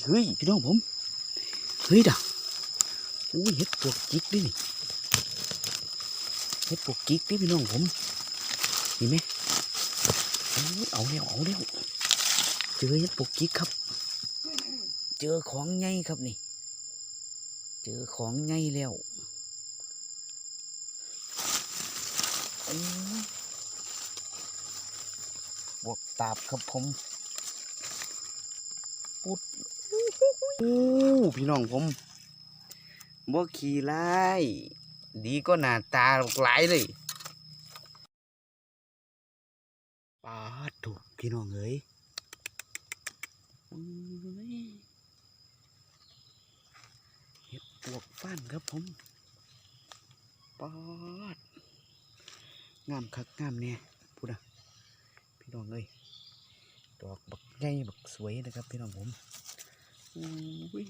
เฮ้ยพี่น้องผมเฮ้ยด่ะอุ้ยเห็ดปวกจิกดินี่เห็ดปวกจิกดิพี่น้องผมเห็นไหมอ้ยเอาแล้วเอาแล้วเจอเห็ดปวกจิกครับ เจอของไงครับนี่ เจอของไงแล้วอื้อบวกตาบครับผมปุด อ้พี่น้องผมบวกขี่ไล่ดีก็หน้าตาหลายเลยปาดถูกพี่น้องเอ้ยเห็ดปวกฟ้นครับผมปอดงามคักงามเนี่ยพูดนะพี่น้องเอ้ยดอกบักใหญ่บักสวยนะครับพี่น้องผม อ้ย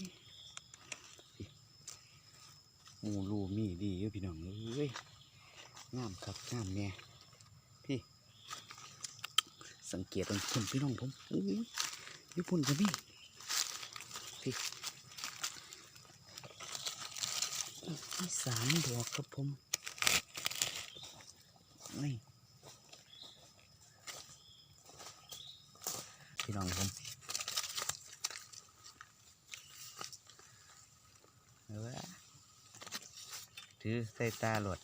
หมูรูมีดีอยู่พี่น้องเอ้ยงามคักงามเนี่ยพี่ สังเกตตรงพุ่นพี่น้องผมอุ้ยญี่ปุ่นก็มีพี่มีสามดอกครับผมนี่พี่น้องผมเออ ถือใส่ตาหลด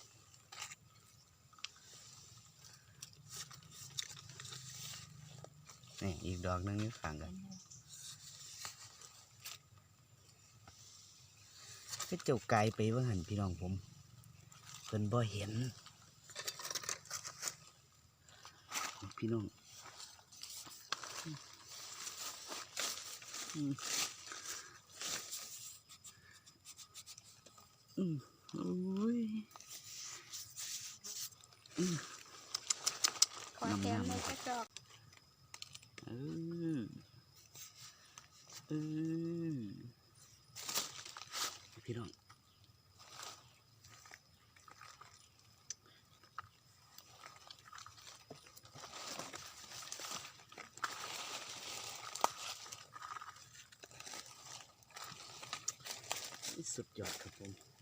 นี่อีกดอกหนึงอยู่ข้างกันก็เจ้าไกลไปว่าหันพี่น้องผมเพิ่นบ่เห็น พี่น้องอืมอืม โอ้ยอืมขอแถมในกระจอกเออเออพี่น้องสุดยอดครับผม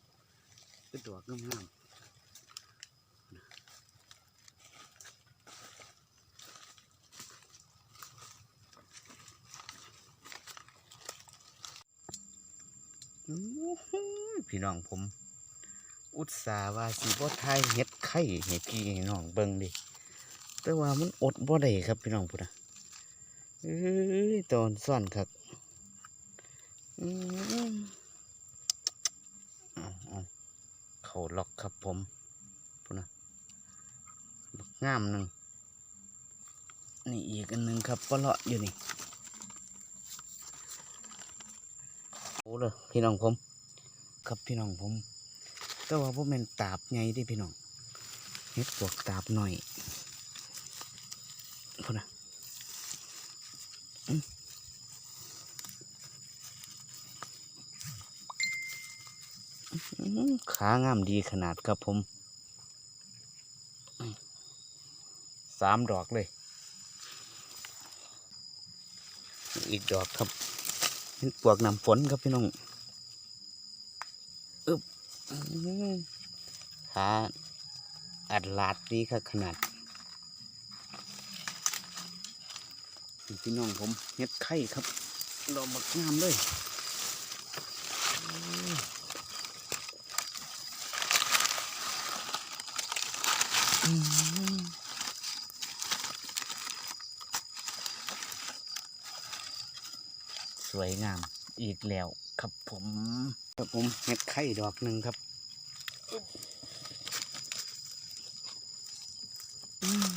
เป็นดอกงามพี่น้องผม อุตส่าห์ว่าสีบ่ไทยเฮ็ดไข่ให้พี่ให้น้องเบิ่งดิแต่ว่ามันอดบ่ได้ครับพี่น้องพุทธะเอ้ยตอนซ่อนครับอืมเอาเอาเขา ล็อกครับผมพุทธะบักงามหนึ่งนี่อีกอันหนึ่งครับปลาเลาะอยู่นี่โอ้เลยพี่น้องผม ครับพี่น้องผมแต่ว่าพวกมันตาบไงดิพี่น้องเฮ็ดพวกตาบหน่อยพูดนะอืม ขางามดีขนาดครับผมสามดอกเลย อีกดอกครับเป็นปวกน้ำฝนครับพี่น้องอึบขาอัดลาดดีครับขนาด พี่น้องผมเฮ็ดไข่ครับดอกบักงามเลย สวยงามอีกแล้ว ครับผมครับผมเฮ็ดไข่ดอกหนึ่งครับอืม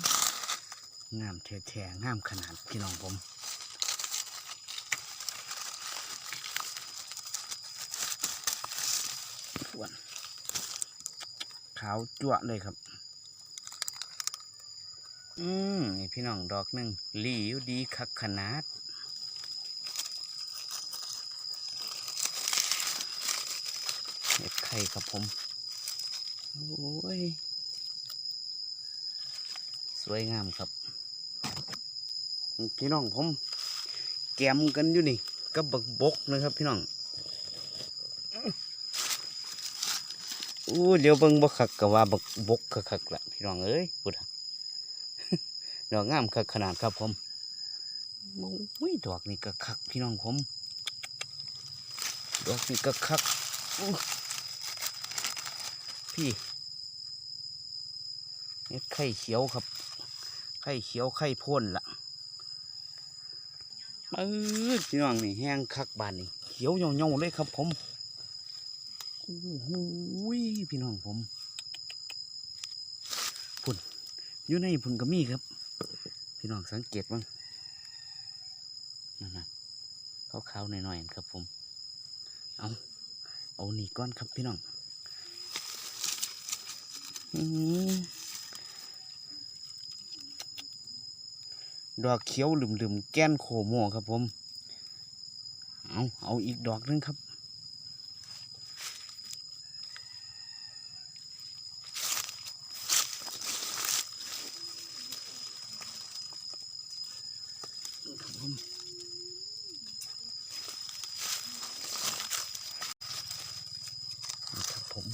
งามแท้ๆงามขนาดพี่น้องผมส่วนขาวจั่วะเลยครับ อืมนี่พี่น้องดอกหนึ่งหลีวดีคักขนาดเห็ดไข่ครับผม โอ้ย สวยงามครับ พี่น้องผม แกมกันอยู่นี่กับบักบกนะครับพี่น้องอู้เดี๋ยวเบิ่งบักคักก็ว่าบักบกคักๆละพี่น้องเอ้ยพูดอะ ดอกงามคักขนาดครับผมโอ้ยดอกนี่ก็คักพี่น้องผม ดอกนี่ก็คัก พี่เฮ็ดไข่เขียวครับ ไข่เขียวไข่พ่นละปื้ดพี่น้องนี่แห้งคักบานนี่เขียวเหี่ยวๆเลยครับผมโอ้โหยพี่น้องผมพุ่นอยู่ในพุ่นก็มีครับ พี่น้องสังเกตบ้างนั่นนะเขาวๆหน่อยๆครับผม เอาเอาหนีก้อนครับพี่น้องดอกเขียวหลืมๆแก้นโคโมครับผม เอาเอาอีกดอกหนึงครับผมนี่ครับผม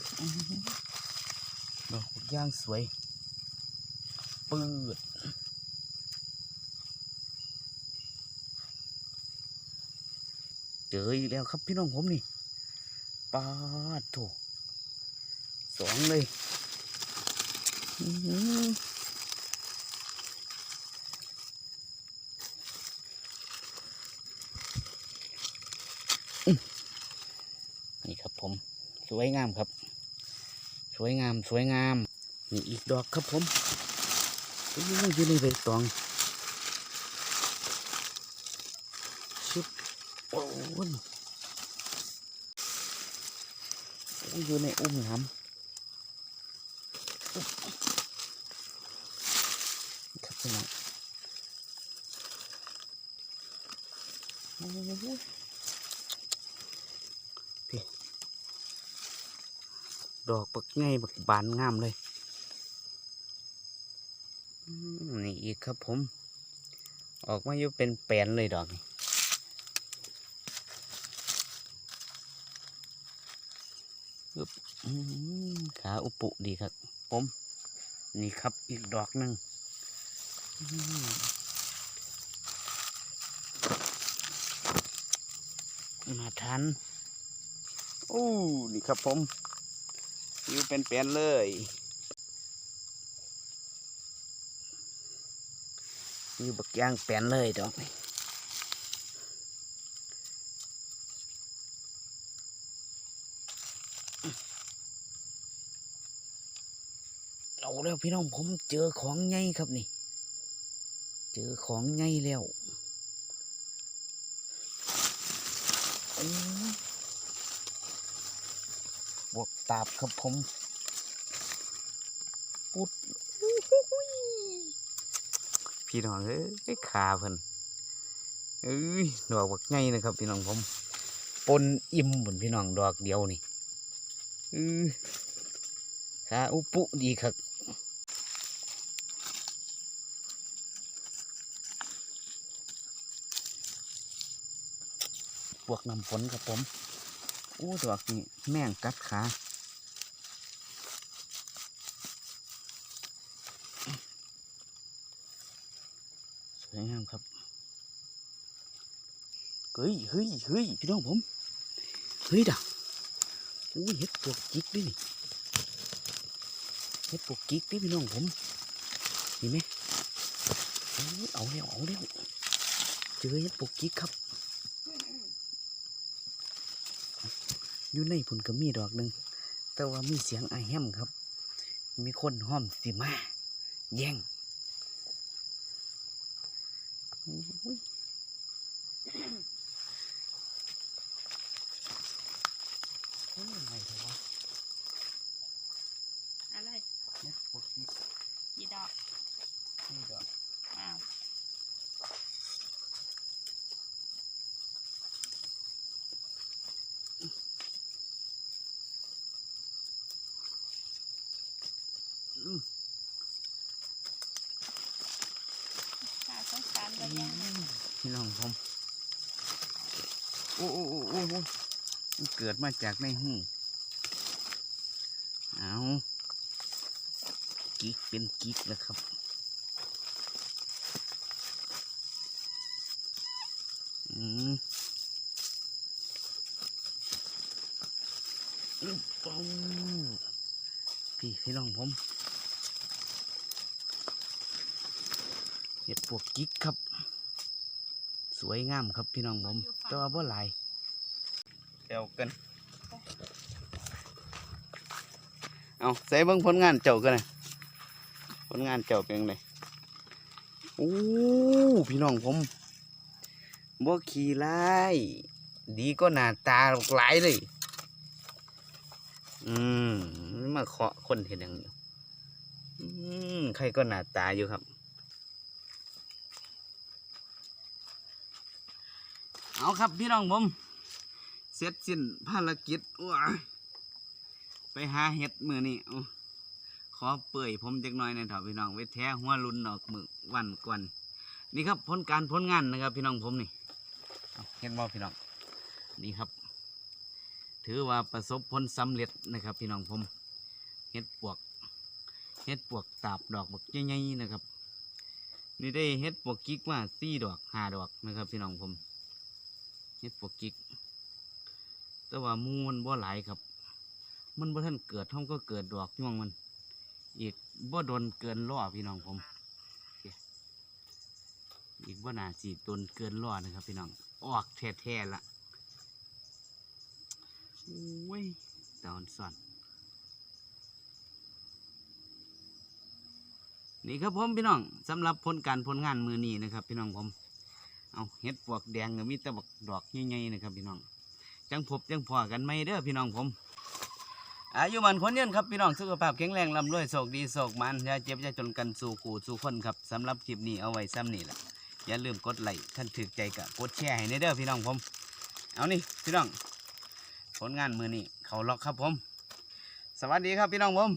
อื้อหือ ดอกย่างสวย ปืดเจออีกแล้วครับพี่น้องผมนี่ปาดโถสองเลยนี่ครับผม สวยงามครับ สวยงามสวยงาม นี่อีกดอกครับผมโอ้อยู่ในใบตองชุบโอ้ยโอ้ยอยู่ในอุ้มน้ำอุ๊บครับพี่น้องโอ้ยพี่ ดอกบักไงบักบานงามเลยนี่อีกครับผม ออกมาอยู่เป็นแปลนเลยดอกนี่ขาอุปุดีครับ ผม นี่ครับอีกดอกหนึ่งมมาทัน โอ้ นี่ครับผม อยู่เป็นแปนเลยอยู่บักย่างแปนเลยดอกนี่เอาแล้วพี่น้องผมเจอของไงครับนี่ เจอของไงแล้วอ ตาบครับผมปุดอู้หู้ยพี่น้องเอ้ยขาเพิ่นเอ้ยดอกบักไงนะครับ พี่น้องผมปนอิ่มบนพี่น้องดอกเดียวนี่เออขาอุปุดีครับพวกน้ำฝนครับผมอู้ดอกนี่แม่งกัดขา วยงามครับเฮ้ยเฮ้ยเฮ้ยพี่น้องผมเฮ้ยดังอุ้ยเห็ดปวกจิกดินี่เห็ดปวกจิกดิพี่น้องผมเห็นไหมโอ้ยเอาเร็วเอาเร็วเจอเห็ดปวกจิกครับ อยู่ในผลก็มีดอกหนึ่งแต่ว่ามีเสียงไอแฮมครับ มีคนห้อมสิมา แย่ง อ้ย เฮ้ยยังไงเถอะวะ อะไร เม็ดพวกนี้ กี่ดอก นี่ดอก อ้าว อืม น่าสงสารกันยัง อืม พี่น้องผมโอ้โอ้โอ้โอ้มันเกิดมาจากในหูเอากิ๊กเป็นกิ๊กแล้วครับอืมพี่พี่น้องผมเห็ดปวกกิ๊กครับ สวยงามครับพี่น้องผมแต่ว่าบ่หลายเดี๋ยวกันเอาใส่เบิ่งผลงานเจ้ากันนะผลงานเจ้าเป็นไงโอ้พี่น้องผมบ่ขี่ไล่ดีก็หน้าตาหลายเลย อืมมาเคาะคนเห็นอย่างนี้อืมใครก็หน้าตาอยู่ครับ เอาครับพี่น้องผมเสร็จสิ้นภารกิจอ้วไปหาเห็ดมือนี่ขอเปื่อยผมจักน่อยหนะเถอะพี่น้องไว้แท้หัวรุนออกมือวันก่อนนี่ครับผลการผลงานนะครับ พี่น้องผมนี่เห็นบ่พี่น้องนี่ครับ ถือว่าประสบผลสำเร็จนะครับ พี่น้องผมเห็ดปวกเห็ดปวกตาบดอกบักใหญ่ๆนะครับ นี่ได้เห็ดปวกกิ๊กมาสี่ดอกห้าดอกนะครับ พี่น้องผม ฮ็ดปวกกิก แต่ว่ามูมันบ่หลายครับ มันบ่ทันเกิดท้องก็เกิดดอกย่วงมัน อีกบ่โดนเกินล่อพี่น้องผม อีกบ่น่าสิโดนเกินล่อนะครับ พี่น้อง ออกแท้ๆละโอ้ยตอนซ่อนนี่ครับผมพี่น้องสำหรับผลการผลงานมือนี้นะครับ พี่น้องผม เอาเห็ดปวกแดงก็มีแต่บักดอกใหญ่ๆนะครับพี่น้อง จังพบจังพอกันไหมเด้อพี่น้องผมอายุมันคนเยืนครับพี่น้องสุขภาพแข็งแรงลำรวยโศกดีโศกมันอย่าเจ็บอย่าจนกันสู่ขู่สู่คนครับสำหรับคลิปนี้เอาไว้ซ้ำนี่แหละอย่าลืมกดไลค์ท่านถือใจกะกดแชร์ให้ในเด้อพี่น้องผม เอานี่พี่น้องผลงานมือนี้เขาล็อกครับผม สวัสดีครับพี่น้องผม